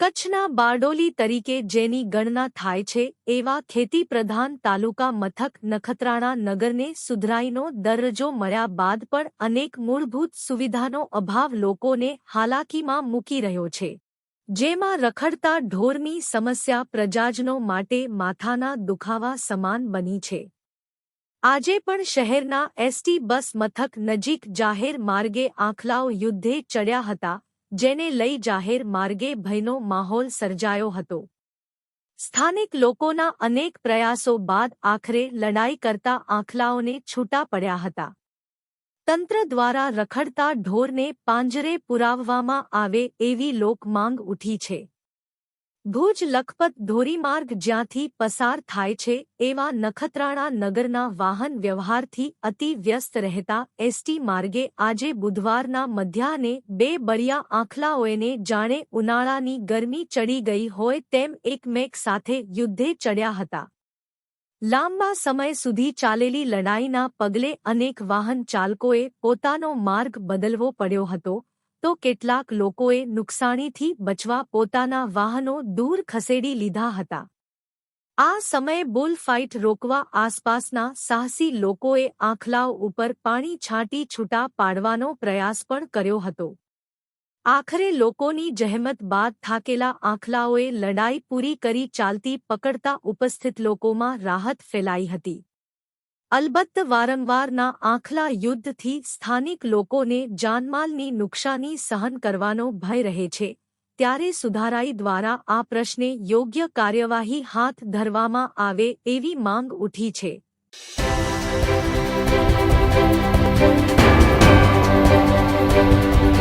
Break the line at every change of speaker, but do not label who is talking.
કચ્છના બારડોલી તરીકે જેની ગણના થાય છે, એવા ખેતી પ્રધાન તાલુકા મથક નખત્રાણા નગરને સુધરાઈનો દરજ્જો મળ્યા બાદ પણ અનેક મૂળભૂત સુવિધાનો અભાવ લોકોને હાલાકીમાં મૂકી રહ્યો છે. જેમાં રખડતા ઢોરની સમસ્યા પ્રજાજનો માટે માથાના દુખાવા સમાન બની છે. આજે પણ શહેરના એસટી બસ મથક નજીક જાહેર માર્ગે આંખલાઓ યુદ્ધે ચડ્યા હતા. જેને લઈ જાહેર માર્ગે ભયનો માહોલ સર્જાયો હતો. સ્થાનિક લોકોના અનેક પ્રયાસો બાદ આખરે લડાઈ કરતા આંખલાઓને છૂટા પડ્યા હતા. તંત્ર દ્વારા રખડતા ઢોરને પાંજરે પુરાવવામાં આવે એવી લોકમાંગ ઉઠી છે. ભુજ લખપત ધોરીમાર્ગ જ્યાંથી પસાર થાય છે, એવા નખત્રાણા નગરના વાહન વ્યવહારથી અતિ વ્યસ્ત રહેતા એસટી માર્ગે આજે બુધવારના મધ્યાહને બે બળિયા આંખલાઓને જાણે ઉનાળાની ગરમી ચડી ગઈ હોય તેમ એકમેક સાથે યુદ્ધે ચડ્યા હતા. લાંબા સમય સુધી ચાલેલી લડાઈના પગલે અનેક વાહન ચાલકોએ પોતાનો માર્ગ બદલવો પડ્યો હતો તો કેટલાક લોકોએ નુકસાનીથી બચવા પોતાના વાહનો દૂર ખસેડી લીધા હતા. આ સમયે બુલફાઇટ રોકવા આસપાસના સાહસી લોકોએ આંખલાઓ ઉપર પાણી છાંટી છૂટા પાડવાનો પ્રયાસ પણ કર્યો હતો. આખરે લોકોની જહેમત બાદ થાકેલા આંખલાઓએ લડાઈ પૂરી કરી ચાલતી પકડતા ઉપસ્થિત લોકોમાં રાહત ફેલાઈ હતી. અલબત્ત વારંવારના આંખલા યુદ્ધથી સ્થાનિક લોકોને જાનમાલની નુકસાની સહન કરવાનો ભય રહે છે, ત્યારે સુધારાઈ દ્વારા આ પ્રશ્ને યોગ્ય કાર્યવાહી હાથ ધરવામાં આવે એવી માંગ ઉઠી છે.